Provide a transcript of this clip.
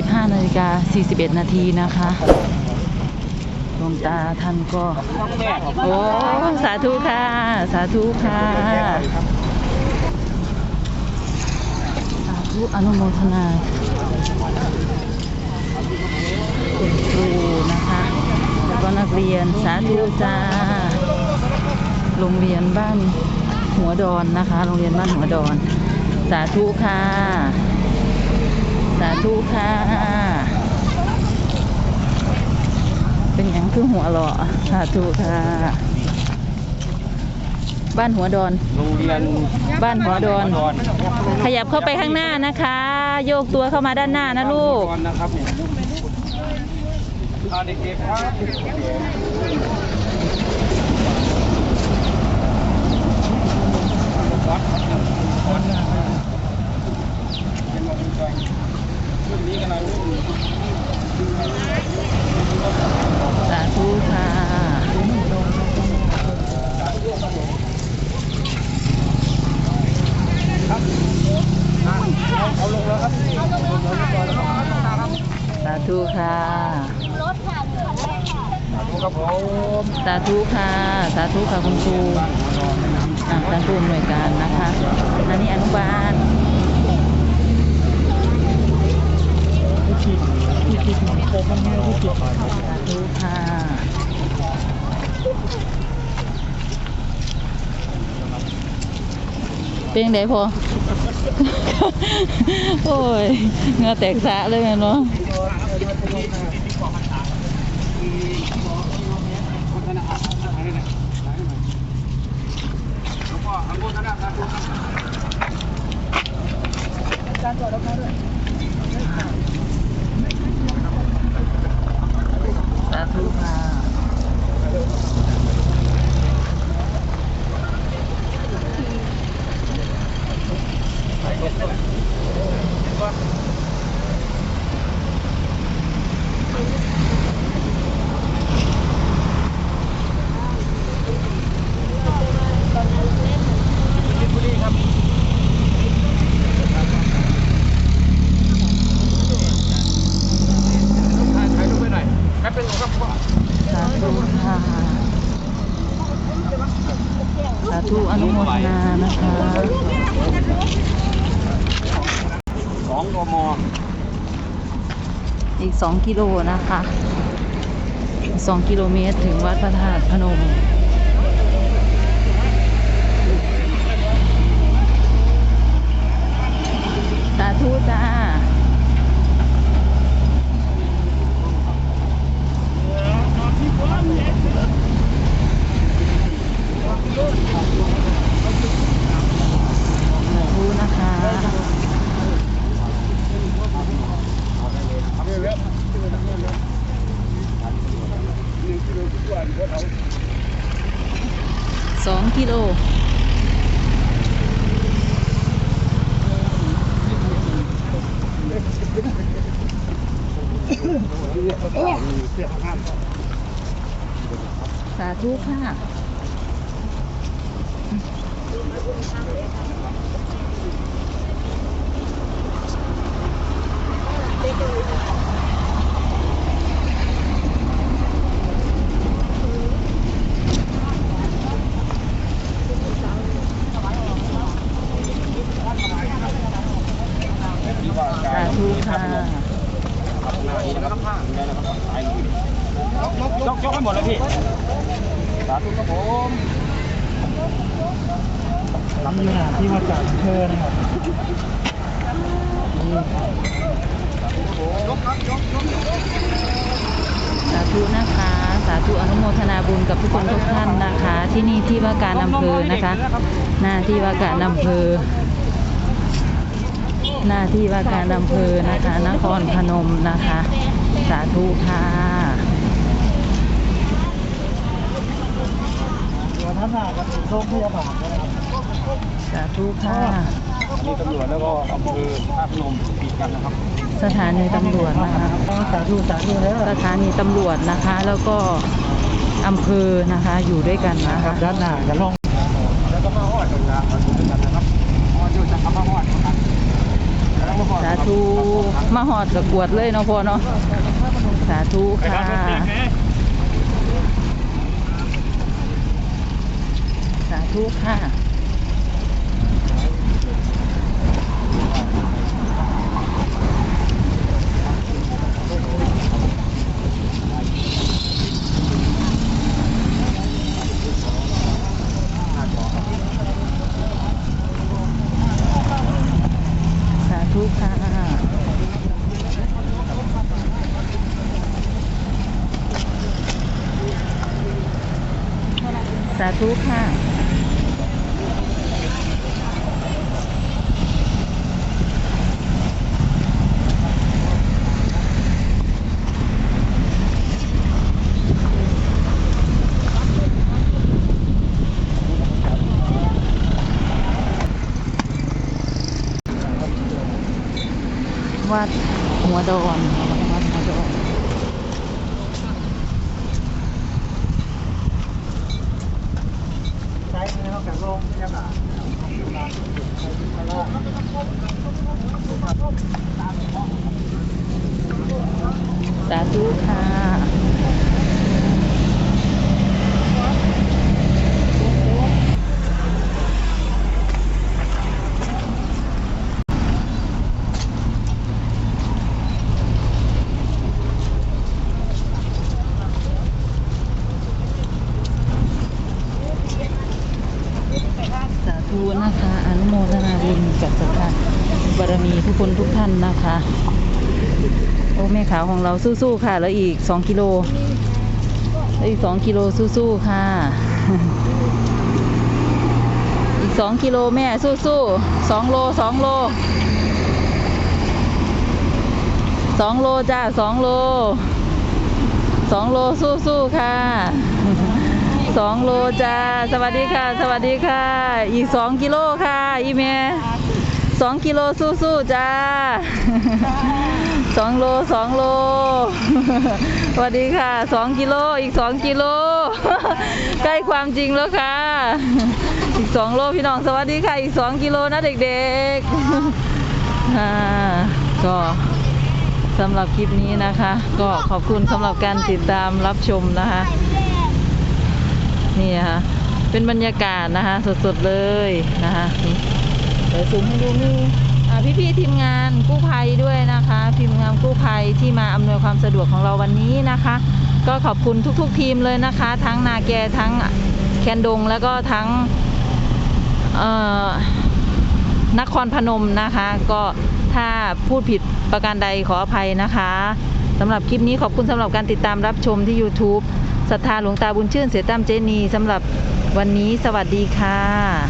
15นาฬิกา41 นาทีนะคะดวงตาท่านก็ โอ้สาธุค่ะ สาธุค่ะ สาธุอนุโมทนาคุณครูนะคะ แล้วก็นักเรียนสาธุจ้า โรงเรียนบ้านหัวดอนนะคะ โรงเรียนบ้านหัวดอน สาธุค่ะ สาธุค่ะ เป็นอย่างคือหัวเราะสาธุค่ะ บ้านหัวดอน โรงเรียนบ้านหัวดอน ดอนขยับเข้าไปข้างหน้านะคะ โยกตัวเข้ามาด้านหน้านะลูก ดอนนะครับผมเอาเด็กๆครับ สาธุค่ะเอาลงแล้วครับเอาลงแล้วเรียบร้อยแล้วครับสาธุค่ะดูครับผมสาธุค่ะ สาธุค่ะคุณครูทานผู้อำนวยการนะคะอันนี้อนุบาล สาธุค่ะเป็นยังไงพอ โอ้ยเหงาแตกสะเลยแม่เนาะแล้วก็อังโกธนาครับ สาธุค่ะ ถ่ายถ่ายรูปไปหน่อยแป๊บนึงครับพ่อ สาธุค่ะ สา ธุอนุโมทนานะคะสองกมอีก2กิโลนะคะอีก2กิโลเมตรถึงวัดพระธาตุพนมสาธุจ้า สาธุนะคะ สองกิโลสาธุค่ะที่ว่า สาธุค่ะ ครับหน้านี้นะครับข้างนี้นะครับซ้ายมือ ยกยกให้หมดเลยพี่สาธุครับผมรับมีนาที่มาจากอำเภอนะครับยกครับยกยกสาธุนะคะ สาธุอนุโมทนาบุญกับทุกคนทุกท่านนะคะ ที่นี่ที่ว่าการอำเภอนะคะ หน้าที่ว่าการอำเภอ หน้าที่ว่าการอำเภอนะคะ นครพนมนะคะ สาธุค่ะ ตัวท่านนากับโรงพยาบาลนะครับสาธุค่ะนี่ตำรวจแล้วก็อำเภอท่าพนมปีกันนะครับ สถานีตำรวจนะคะสาธุสาธุแล้วสถานีตำรวจนะคะ แล้วก็อำเภอนะคะอยู่ด้วยกันนะคะด้านหน้าจะลงแล้วก็มาฮอดกันนะมาดูด้วยกันนะครับฮอดอยู่จะทำมาฮอดนะครับแล้วมาฮอดสาธุมาหอดกับกวดเลยเนาะพ่อเนาะสาธุค่ะ สา ธุค่ะสาธุค่ะสาธุค่ะ วัดหัวดอนวัดหัวดอนใช้ในห้อกับโรงพยาบาลสาธุค่ะ สาธุนะคะอนุโมทนาบุญกับศรัทธาบารมีทุกคนทุกท่านนะคะ โอ้แม่ขาวของเราสู้ๆค่ะ แล้วอีกสองกิโลแล้วอีกสองกิโลสู้ๆค่ะ อีกสองกิโลแม่สู้ๆสองโลสองโลสองโลจ้าสองโลสองโลสู้ๆค่ะ สองโลจ้า สวัสดีค่ะ สวัสดีค่ะ อีกสองกิโลค่ะ อีเมสองกิโลสู้ๆจ้าสองโลสองโลสวัสดีค่ะสองกิโลอีกสองกิโลใกล้ความจริงแล้วค่ะ อีกสองโลพี่น้องสวัสดีค่ะอีกสองกิโลนะเด็กๆอ่าก็สำหรับคลิปนี้นะคะ ก็ขอบคุณสำหรับการติดตามรับชมนะคะ นี่นะคะเป็นบรรยากาศนะคะสดๆเลยนะคะเดี๋ยวซูมให้ดูมีอ่าพี่ๆทีมงานกู้ภัยด้วยนะคะทีมงานกู้ภัยที่มาอำนวยความสะดวกของเราวันนี้นะคะ ก็ขอบคุณทุกๆทีมเลยนะคะ ทั้งนาแกทั้งแคนดงแล้วก็ทั้งนครพนมนะคะ ก็ถ้าพูดผิดประการใดขออภัยนะคะสำหรับคลิปนี้ขอบคุณสำหรับการติดตามรับชมที่ YouTube ศรัทธาหลวงตาบุญชื่นเสียตั้มเจนีสำหรับวันนี้สวัสดีค่ะ